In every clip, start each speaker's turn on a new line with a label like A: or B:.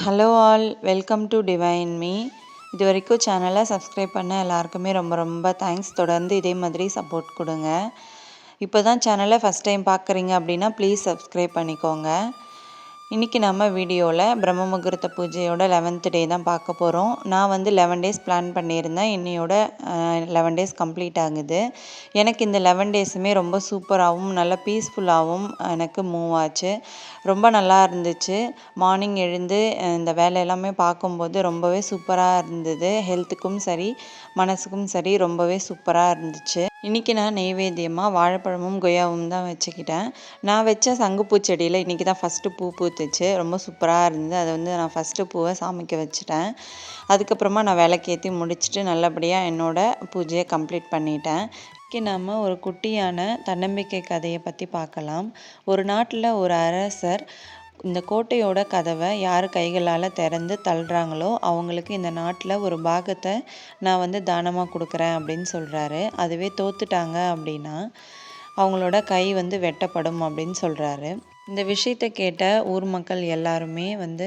A: Hello all welcome to divine me இது வரைக்கும் சேனலை சப்ஸ்கிரைப் பண்ண எல்லாருக்குமே ரொம்ப ரொம்ப தேங்க்ஸ் தொடர்ந்து இதே மாதிரி சப்போர்ட் கொடுங்க. இப்போ தான் சேனலை ஃபஸ்ட் டைம் பார்க்குறீங்க அப்படின்னா ப்ளீஸ் சப்ஸ்கிரைப் பண்ணிக்கோங்க. இன்றைக்கி நம்ம வீடியோவில் பிரம்ம முகூர்த்த பூஜையோட லெவன்த் டே தான் பார்க்க போகிறோம் நான் வந்து லெவன் டேஸ் பிளான் பண்ணியிருந்தேன். இன்னையோட லெவன் டேஸ் கம்ப்ளீட் ஆகுது. எனக்கு இந்த லெவன் டேஸுமே ரொம்ப சூப்பராகவும் நல்ல பீஸ்ஃபுல்லாகவும் எனக்கு மூவ் ஆச்சு. ரொம்ப நல்லா இருந்துச்சு. மார்னிங் எழுந்து இந்த வேலை எல்லாமே பார்க்கும்போது ரொம்பவே சூப்பராக இருந்தது. ஹெல்த்துக்கும் சரி மனசுக்கும் சரி ரொம்பவே சூப்பராக இருந்துச்சு. இன்றைக்கி நான் நெய்வேத்தியமாக வாழைப்பழமும் கொய்யாவும் தான் வச்சுக்கிட்டேன். நான் வச்ச சங்குப்பூ செடியில் இன்றைக்கி தான் ஃபஸ்ட்டு பூ பூத்துச்சு. ரொம்ப சூப்பராக இருந்தது. அதை வந்து நான் ஃபஸ்ட்டு பூவை சாமிக்க வச்சுட்டேன். அதுக்கப்புறமா நான் விளக்கேற்றி முடிச்சுட்டு நல்லபடியாக என்னோடய பூஜையை கம்ப்ளீட் பண்ணிட்டேன். இன்றைக்கி நம்ம ஒரு குட்டியான தன்னம்பிக்கை கதையை பற்றி பார்க்கலாம். ஒரு நாட்டில் ஒரு அரசர் இந்த கோட்டையோட கதவை யார் கைகளால் திறந்து தள்ளுறாங்களோ அவங்களுக்கு இந்த நாட்டில் ஒரு பாகத்தை நான் வந்து தானமாக கொடுக்குறேன் அப்படின்னு சொல்கிறாரு அதுவே தோத்துட்டாங்க அப்படின்னா அவங்களோட கை வந்து வெட்டப்படும் அப்படின்னு சொல்கிறாரு இந்த விஷயத்தை கேட்ட ஊர் மக்கள் எல்லாருமே வந்து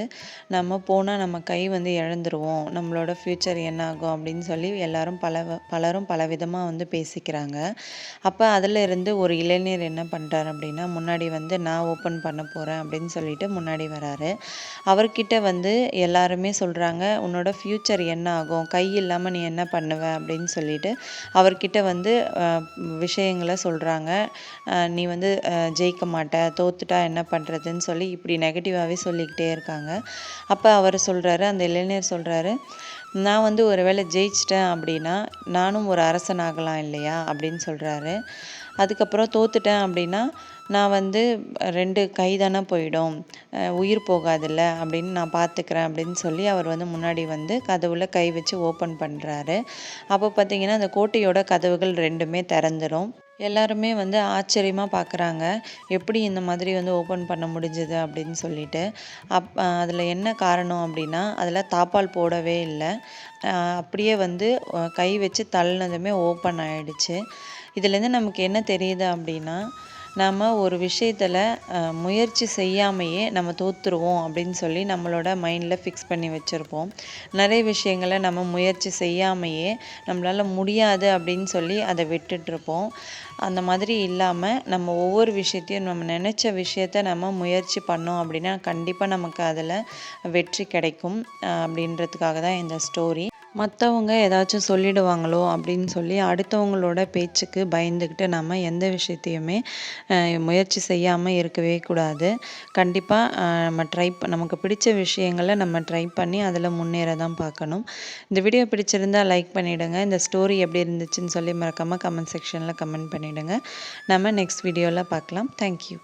A: நம்ம போனால் நம்ம கை வந்து இழந்துருவோம். நம்மளோட ஃப்யூச்சர் என்ன ஆகும் அப்படின்னு சொல்லி எல்லாரும் பல பலரும் பலவிதமாக வந்து பேசிக்கிறாங்க. அப்போ அதில் இருந்து ஒரு இளைஞர் என்ன பண்ணுறாரு அப்படின்னா முன்னாடி வந்து நான் ஓப்பன் பண்ண போகிறேன் அப்படின்னு சொல்லிட்டு முன்னாடி வராரு. அவர்கிட்ட வந்து எல்லாருமே சொல்கிறாங்க உன்னோட ஃப்யூச்சர் என்ன ஆகும் கை இல்லாமல் நீ என்ன பண்ணுவ? அப்படின்னு சொல்லிட்டு அவர்கிட்ட வந்து விஷயங்களை சொல்கிறாங்க நீ வந்து ஜெயிக்க மாட்ட தோத்துட்டா என்ன பண்ணுறதுன்னு சொல்லி இப்படி நெகட்டிவாகவே சொல்லிக்கிட்டே இருக்காங்க. அப்போ அவர் சொல்கிறாரு அந்த இளைஞர் சொல்கிறாரு நான் வந்து ஒரு வேளை ஜெயிச்சிட்டேன் அப்படின்னா நானும் ஒரு அரசன் ஆகலாம் இல்லையா? அப்படின்னு சொல்கிறாரு அதுக்கப்புறம் தோத்துட்டேன் அப்படின்னா நான் வந்து ரெண்டு கை தானே போயிடும். உயிர் போகாதில்ல அப்படின்னு நான் பார்த்துக்கிறேன் அப்படின்னு சொல்லி அவர் வந்து முன்னாடி வந்து கதவுல கை வச்சு ஓப்பன் பண்ணுறாரு அப்போ பார்த்தீங்கன்னா அந்த கோட்டையோட கதவுகள் ரெண்டுமே திறந்துடும் எல்லாருமே வந்து ஆச்சரியமாக பார்க்குறாங்க எப்படி இந்த மாதிரி வந்து ஓப்பன் பண்ண முடிஞ்சது அப்படின்னு சொல்லிட்டு. அப் அதில் என்ன காரணம் அப்படின்னா அதில் தாப்பால் போடவே இல்லை. அப்படியே வந்து கை வச்சு தள்ளினதுமே ஓப்பன் ஆகிடுச்சு இதுலேருந்து நமக்கு என்ன தெரியுது அப்படின்னா நம்ம ஒரு விஷயத்தில் முயற்சி செய்யாமையே நம்ம தோற்றுருவோம் அப்படின்னு சொல்லி நம்மளோட மைண்டில் ஃபிக்ஸ் பண்ணி வச்சுருப்போம். நிறைய விஷயங்களை நம்ம முயற்சி செய்யாமையே நம்மளால் முடியாது அப்படின்னு சொல்லி அதை விட்டுட்ருப்போம் அந்த மாதிரி இல்லாமல் நம்ம ஒவ்வொரு விஷயத்தையும் நம்ம நினச்ச விஷயத்த நம்ம முயற்சி பண்ணோம் அப்படின்னா கண்டிப்பாக நமக்கு அதில் வெற்றி கிடைக்கும் அப்படின்றதுக்காக தான் இந்த ஸ்டோரி மற்றவங்க ஏதாச்சும் சொல்லிடுவாங்களோ அப்படின்னு சொல்லி அடுத்தவங்களோட பேச்சுக்கு பயந்துக்கிட்டு நம்ம எந்த விஷயத்தையுமே முயற்சி செய்யாமல் இருக்கவே கூடாது. கண்டிப்பாக நம்ம ட்ரை நமக்கு பிடிச்ச விஷயங்களை நம்ம ட்ரை பண்ணி அதில் முன்னேற தான் பார்க்கணும். இந்த வீடியோ பிடிச்சிருந்தால் லைக் பண்ணிவிடுங்க இந்த ஸ்டோரி எப்படி இருந்துச்சுன்னு சொல்லி மறக்காமல் கமெண்ட் செக்ஷனில் கமெண்ட் பண்ணிவிடுங்க நம்ம நெக்ஸ்ட் வீடியோவில் பார்க்கலாம். தேங்க்யூ